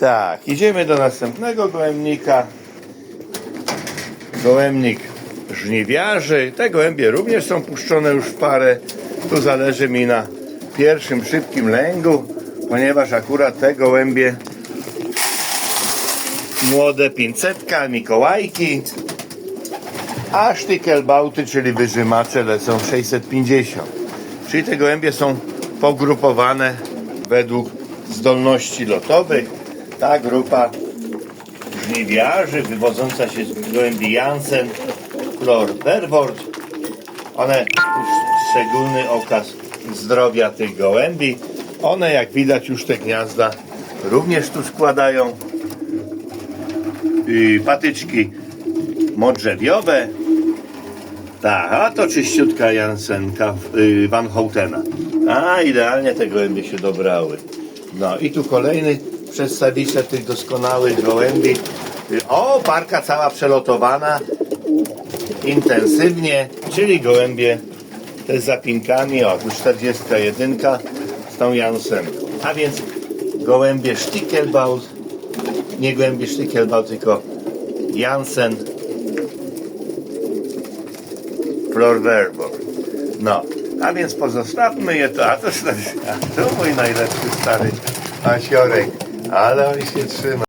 Tak, idziemy do następnego gołębnika. Gołębnik żniwiarzy. Te gołębie również są puszczone już w parę. Tu zależy mi na pierwszym szybkim lęgu, ponieważ akurat te gołębie młode 500, Mikołajki, a sztykelbauty, czyli wyżymacze lecą 650. Czyli te gołębie są pogrupowane według zdolności lotowych. Ta grupa żniwiarzy wywodząca się z gołębi Jansen, Flor. One szczególny okaz zdrowia tych gołębi. One jak widać już te gniazda również tu składają. Yy, patyczki modrzewiowe. Tak, a to czyściutka Jansenka yy, Van Houtena. A, idealnie te gołębie się dobrały. No i tu kolejny przedstawiciel tych doskonałych gołębi. O, parka cała przelotowana intensywnie, czyli gołębie te z zapinkami, o tu 41 z tą Jansenką. A więc gołębie Stickelbaut, nie gołębie Stickelbaut, tylko Jansen Florverbo. No, a więc pozostawmy je to, a to, a to mój najlepszy stary Ah, da habe ich jetzt Filme.